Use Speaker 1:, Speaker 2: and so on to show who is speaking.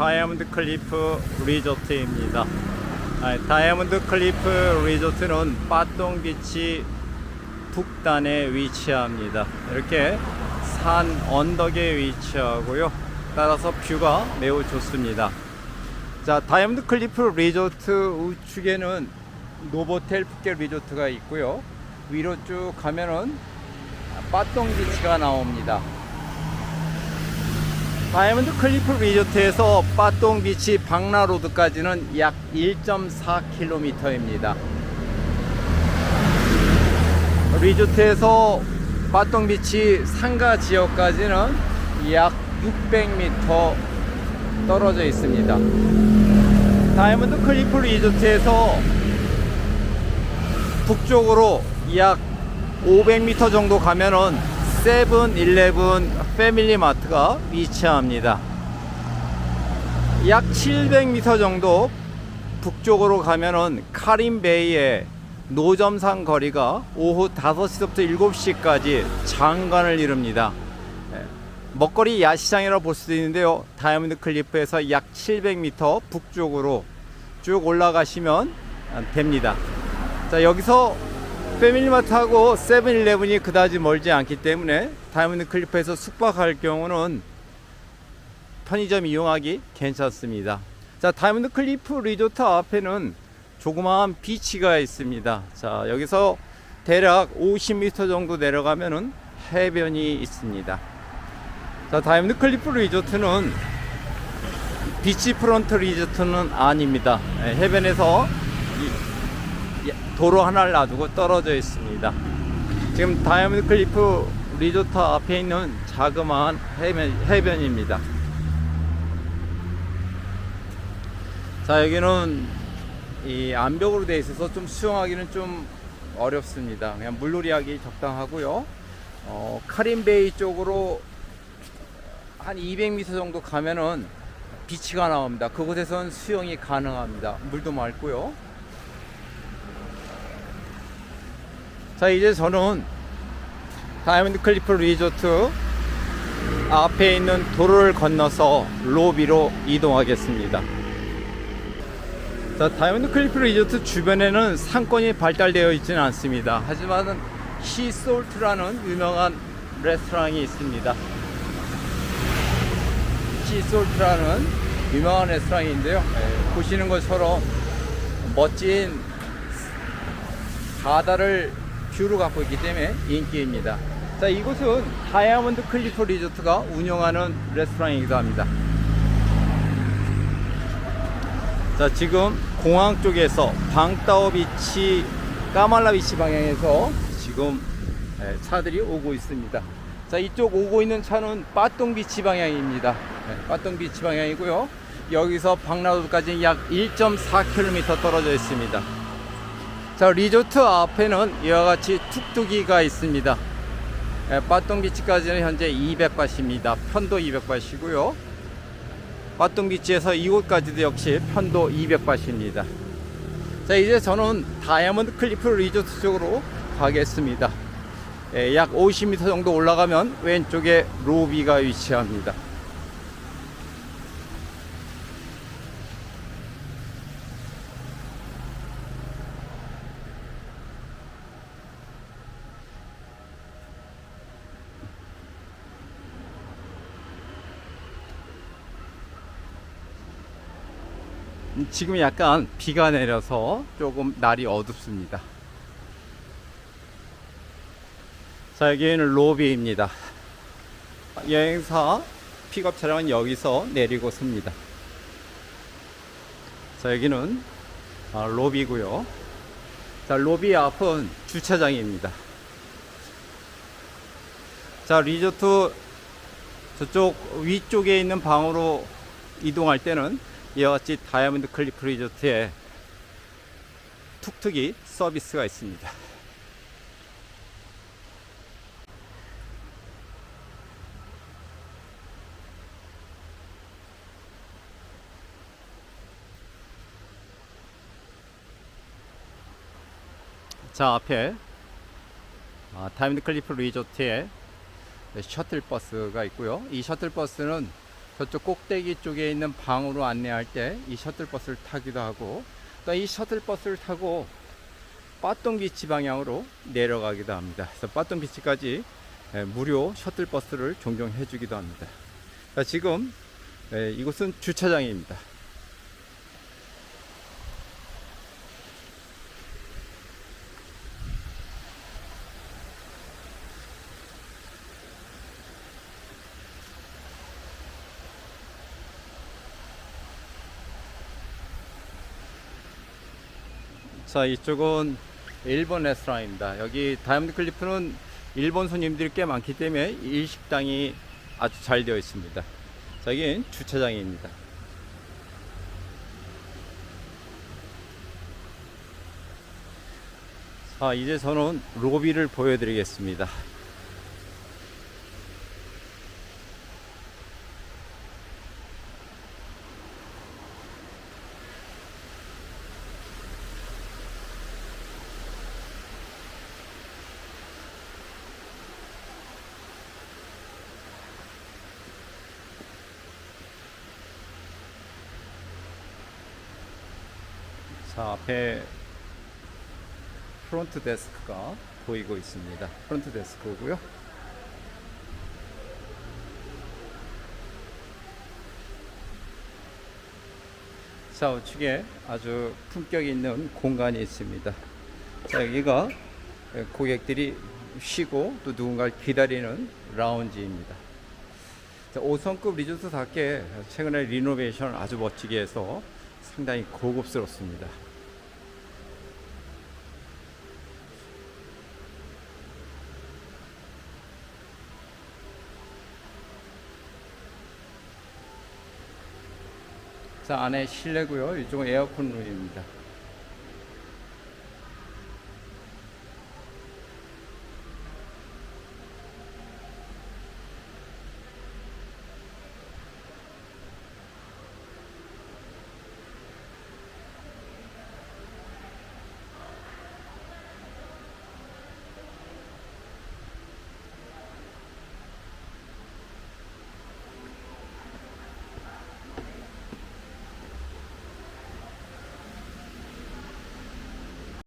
Speaker 1: 다이아몬드 클리프 리조트입니다. 아, 다이아몬드 클리프 리조트는 빠똥 비치 북단에 위치합니다. 이렇게 산 언덕에 위치하고요. 따라서 뷰가 매우 좋습니다. 자, 다이아몬드 클리프 리조트 우측에는 노보텔 푸켓 리조트가 있고요. 위로 쭉 가면은 빠똥 비치가 나옵니다. 다이아몬드 클리프 리조트에서 빠똥 비치 박나로드까지는 약 1.4km입니다. 리조트에서 빠똥 비치 상가 지역까지는 약 600m 떨어져 있습니다. 다이아몬드 클리프 리조트에서 북쪽으로 약 500m 정도 가면은 세븐일레븐 패밀리 마트가 위치합니다. 약 700m 정도 북쪽으로 가면은 카림베이의 노점상 거리가 오후 5시부터 7시까지 장관을 이룹니다. 예, 먹거리 야시장이라고 볼 수도 있는데요. 다이아몬드 클리프에서 약 700m 북쪽으로 쭉 올라가시면 됩니다. 자, 여기서 패밀리마트하고 세븐일레븐이 그다지 멀지 않기 때문에 다이아몬드 클리프에서 숙박할 경우는 편의점 이용하기 괜찮습니다. 자, 다이아몬드 클리프 리조트 앞에는 조그마한 비치가 있습니다. 자, 여기서 대략 50m 정도 내려가면은 해변이 있습니다. 자, 다이아몬드 클리프 리조트는 비치 프론트 리조트는 아닙니다. 예, 해변에서 이- 도로 하나를 놔두고 떨어져 있습니다. 지금 다이아몬드 클리프 리조트 앞에 있는 자그마한 해변, 해변입니다. 자, 여기는 이 암벽으로 되어 있어서 좀 수영하기는 좀 어렵습니다. 그냥 물놀이 하기 적당하고요. 어, 카림베이 쪽으로 한 200m 정도 가면은 비치가 나옵니다. 그곳에선 수영이 가능합니다. 물도 맑고요. 자 이제 저는 다이아몬드 클리프 리조트 앞에 있는 도로를 건너서 로비로 이동하겠습니다. 자 다이아몬드 클리프 리조트 주변에는 상권이 발달되어 있지는 않습니다. 하지만 시솔트라는 유명한 레스토랑이 있습니다. 시솔트라는 유명한 레스토랑인데요. 예, 보시는 것처럼 멋진 바다를 뷰로 갖고 있기 때문에 인기입니다. 자, 이곳은 다이아몬드 클리프 리조트가 운영하는 레스토랑이기도 합니다. 자, 지금 공항 쪽에서 방따오 비치, 까말라 비치 방향에서 지금 예, 차들이 오고 있습니다. 자, 이쪽 오고 있는 차는 빠똥 비치 방향입니다. 네, 빠똥 비치 방향이고요. 여기서 박나도까지 약 1.4km 떨어져 있습니다. 자 리조트 앞에는 이와 같이 툭툭이가 있습니다. 예, 빠똥비치까지는 현재 200바시입니다. 편도 200바시고요. 빠똥비치에서 이곳까지도 역시 편도 200바시입니다. 자 이제 저는 다이아몬드 클리프 리조트 쪽으로 가겠습니다. 예, 약 50m 정도 올라가면 왼쪽에 로비가 위치합니다. 지금 약간 비가 내려서 조금 날이 어둡습니다. 자, 여기는 로비입니다. 여행사 픽업 차량은 여기서 내리고 섭니다. 자, 여기는 아, 로비고요. 자, 로비 앞은 주차장입니다. 자, 리조트 저쪽 위쪽에 있는 방으로 이동할 때는 이와 같이 다이아몬드 클리프 리조트에 툭툭이 서비스가 있습니다. 자 앞에 아, 다이아몬드 클리프 리조트에 셔틀 버스가 있고요. 이 셔틀 버스는 저쪽 꼭대기 쪽에 있는 방으로 안내할 때 이 셔틀버스를 타기도 하고 또 이 셔틀버스를 타고 빠똥비치 방향으로 내려가기도 합니다. 그래서 빠똥비치까지 예, 무료 셔틀버스를 종종 해주기도 합니다. 자, 지금 예, 이곳은 주차장입니다. 자, 이쪽은 일본 레스토랑입니다. 여기 다이아몬드 클리프는 일본 손님들이 꽤 많기 때문에 일식당이 아주 잘 되어 있습니다. 자, 여긴 주차장입니다. 자, 이제 저는 로비를 보여드리겠습니다. 자, 앞에 프론트 데스크가 보이고 있습니다. 프론트 데스크고요. 자, 우측에 아주 품격 있는 공간이 있습니다. 자, 여기가 고객들이 쉬고 또 누군가를 기다리는 라운지입니다. 자, 5성급 리조트답게 최근에 리노베이션을 아주 멋지게 해서 상당히 고급스럽습니다. 안에 실내고요. 이쪽은 에어컨 룸입니다.